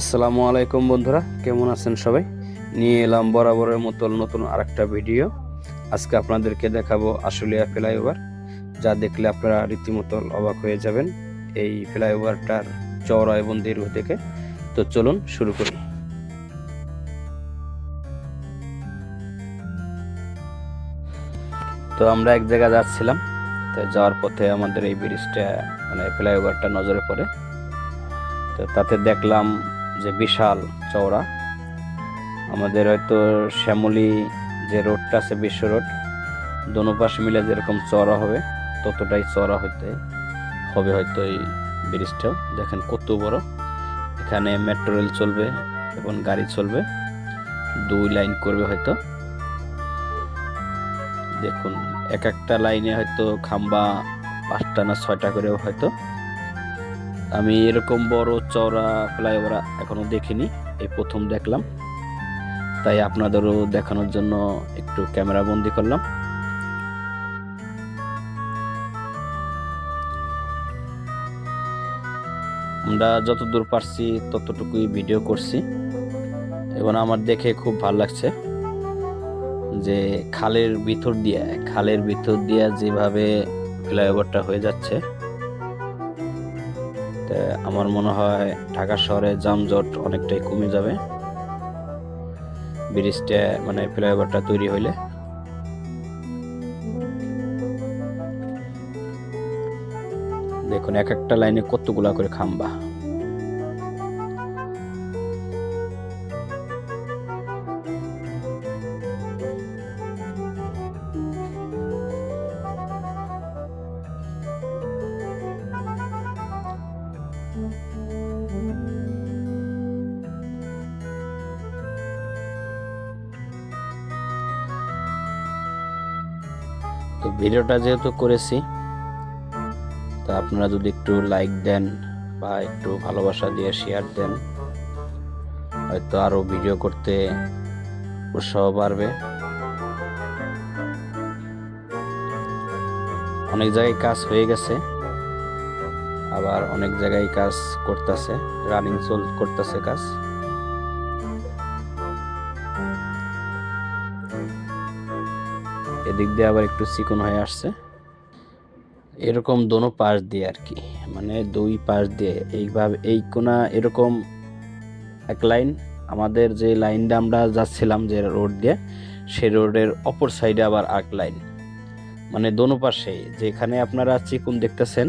আসসালামু আলাইকুম বন্ধুরা, কেমন আছেন সবাই? নিয়ে এলাম বরাবরের মতো নতুন আরেকটা ভিডিও। আজকে আপনাদেরকে দেখাবো আশুলিয়া ফ্লাইওভার। যা দেখলে আপনারা রীতিমতো অবাক হয়ে যাবেন, এই ফ্লাইওভারটার চওড়া এবং দীর্ঘ থেকে তো চলুন শুরু করি। তো আমরা এক জায়গায় যাচ্ছিলাম, তো যাওয়ার পথে আমাদের এই ব্রিজটা মানে ফ্লাইওভারটা নজরে পড়ে। তো তাতে দেখলাম যে বিশাল চওড়া। আমাদের হয়তো শ্যামলী যে রোডটা আছে বিশ্ব রোড, দোনো পাশে মিলে যেরকম চওড়া হবে, ততটাই চওড়া হইতে হবে হয়তো এই ব্রিজটাও। দেখেন কত বড়। এখানে মেট্রো রেল চলবে এবং গাড়ি চলবে। দুই লাইন করবে হয়তো। দেখুন, এক একটা লাইনে হয়তো খাম্বা পাঁচটা না ছয়টা করেও হয়তো আমি এরকম বড় চওড়া ফ্লাইওভার এখনও দেখিনি, এই প্রথম দেখলাম। তাই আপনাদেরও দেখানোর জন্য একটু ক্যামেরা বন্দি করলাম। আমরা যতদূর পারছি ততটুকুই ভিডিও করছি। এবং আমার দেখে খুব ভালো লাগছে যে খালের ভিতর দিয়ে, খালের ভিতর দিয়ে যেভাবে ফ্লাইওভারটা হয়ে যাচ্ছে তা আমার মনে হয় ঢাকা শহরে যানজট অনেকটাই কমে যাবে। ব্রিজটা মানে ফ্লাইওভারটা তৈরি হইলে। দেখুন, এক একটা লাইনে কতগুলা করে খাম্বা। তো ভিডিওটা যেহেতু করেছি, তা আপনারা যদি একটু লাইক দেন বা একটু ভালোবাসা দিয়ে শেয়ার দেন, হয়তো আরও ভিডিও করতে উৎসাহ বাড়বে। অনেক জায়গায় কাজ হয়ে গেছে, আবার অনেক জায়গায় কাজ করতেছে রানিং চল, করতেছে কাজ। এদিক দিয়ে আবার একটু চিকন হয়ে আসছে। এরকম দোনো পাশ দিয়ে আর কি মানে দুই পাশ দিয়ে। এইভাবে, এই কোনা এরকম এক লাইন, আমাদের যে লাইনটা আমরা যাচ্ছিলাম যে রোড দিয়ে, সেই রোডের অপর সাইডে আবার আরেক লাইন। মানে দোনো পাশে, যেখানে আপনারা চিকুন দেখতেছেন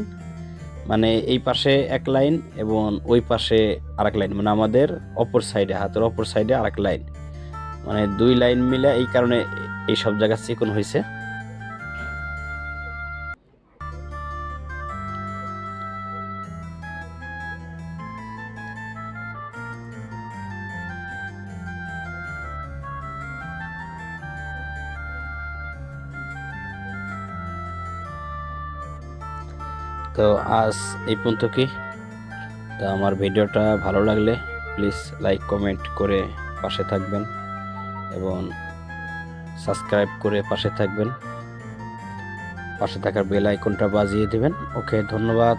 মানে এই পাশে এক লাইন এবং ওই পাশে আরেক লাইন মানে আমাদের অপর সাইডে, হাতের অপর সাইডে আরেক লাইন। মানে দুই লাইন মিলে এই কারণে এই সব জায়গা চিকন হয়েছে? তো আজ এই পর্যন্ত কি? তো আমার ভিডিওটা ভালো লাগলে প্লিজ লাইক, কমেন্ট করে পাশে থাকবেন এবং সাবস্ক্রাইব করে পাশে থাকবেন। পাশে থাকার বেল আইকনটা বাজিয়ে দেবেন। ওকে ধন্যবাদ।